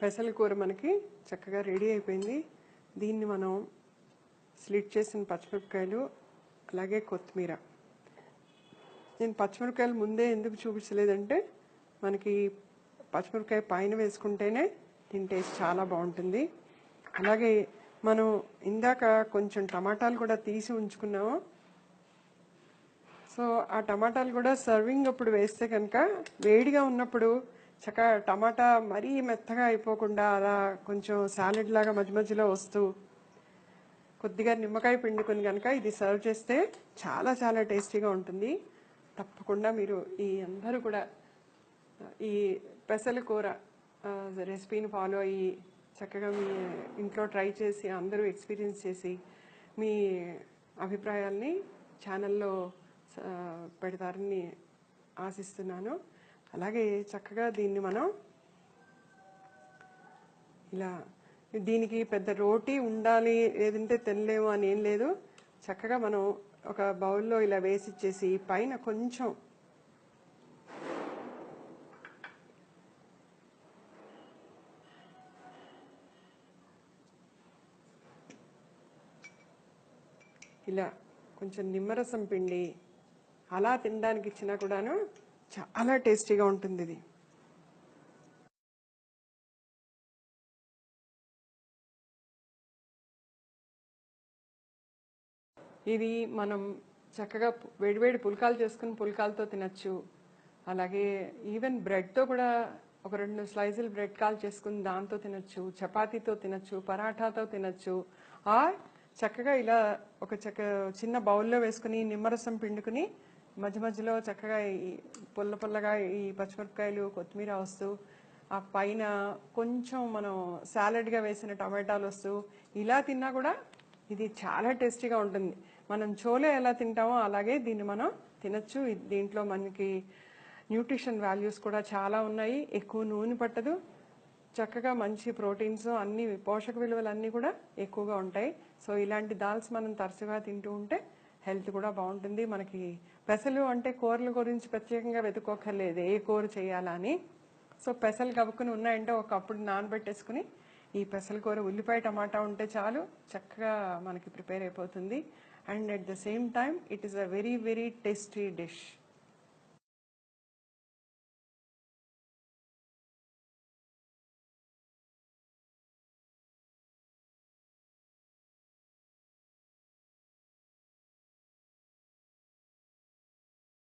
పెసల కూర మనకి చక్కగా రెడీ అయిపోయింది. దీన్ని మనం స్లిట్ చేసిన పచ్చిమిరపకాయలు అలాగే కొత్తిమీర. నేను పచ్చిమిరపకాయలు ముందే ఎందుకు చూపించలేదంటే మనకి పచ్చిమిరపకాయ పైన వేసుకుంటేనే దీని టేస్ట్ చాలా బాగుంటుంది. అలాగే మనం ఇందాక కొంచెం టమాటాలు కూడా తీసి ఉంచుకున్నాము. సో ఆ టమాటాలు కూడా సర్వింగ్ అప్పుడు వేస్తే కనుక వేడిగా ఉన్నప్పుడు చక్కగా టమాటా మరీ మెత్తగా అయిపోకుండా అలా కొంచెం సాలెడ్ లాగా మధ్య మధ్యలో వస్తూ కొద్దిగా నిమ్మకాయ పిండుకొని కనుక ఇది సర్వ్ చేస్తే చాలా చాలా టేస్టీగా ఉంటుంది. తప్పకుండా మీరు ఈ అందరూ కూడా ఈ పెసల కూర రెసిపీని ఫాలో అయ్యి చక్కగా మీ ఇంట్లో ట్రై చేసి అందరూ ఎక్స్పీరియన్స్ చేసి మీ అభిప్రాయాల్ని ఛానల్లో పెడతారని ఆశిస్తున్నాను. అలాగే చక్కగా దీన్ని మనం ఇలా దీనికి పెద్ద రోటీ ఉండాలి లేదంటే తినలేము అని ఏం లేదు. చక్కగా మనం ఒక బౌల్లో ఇలా వేసి ఇచ్చేసి పైన కొంచెం ఇలా కొంచెం నిమ్మరసం పిండి అలా తినడానికి ఇచ్చినా కూడాను చాలా టేస్టీగా ఉంటుంది ఇది. ఇది మనం చక్కగా వేడివేడి పుల్కాలు చేసుకుని పుల్కాలతో తినచ్చు. అలాగే ఈవెన్ బ్రెడ్తో కూడా ఒక రెండు స్లైజులు బ్రెడ్ కాల్ చేసుకుని దాంతో తినచ్చు చపాతీతో తినచ్చు పరాఠాతో తినచ్చు. ఆ చక్కగా ఇలా ఒక చక్క చిన్న బౌల్లో వేసుకుని నిమ్మరసం పిండుకుని మధ్య మధ్యలో చక్కగా ఈ పుల్ల పుల్లగా ఈ పచ్చిమిరపకాయలు కొత్తిమీర వస్తూ ఆ పైన కొంచెం మనం సాలడ్గా వేసిన టమాటాలు వస్తూ ఇలా తిన్నా కూడా ఇది చాలా టేస్టీగా ఉంటుంది. మనం చోలే ఎలా తింటామో అలాగే దీన్ని మనం తినచ్చు. దీంట్లో మనకి న్యూట్రిషన్ వాల్యూస్ కూడా చాలా ఉన్నాయి. ఎక్కువ నూనె పట్టదు. చక్కగా మంచి ప్రోటీన్స్ అన్ని పోషక విలువలు అన్నీ కూడా ఎక్కువగా ఉంటాయి. సో ఇలాంటి దాల్స్ మనం తరచుగా తింటూ ఉంటే హెల్త్ కూడా బాగుంటుంది. మనకి పెసలు అంటే కూరల గురించి ప్రత్యేకంగా వెతుక్కోకర్లేదు ఏ కూర చేయాలా అని. సో పెసలు కవ్వుకుని ఉన్నాయంటే ఒకప్పుడు నానబెట్టేసుకుని ఈ పెసల కూర ఉల్లిపాయ టమాటా ఉంటే చాలు చక్కగా మనకి ప్రిపేర్ అయిపోతుంది. And at the same time it is a very very tasty dish.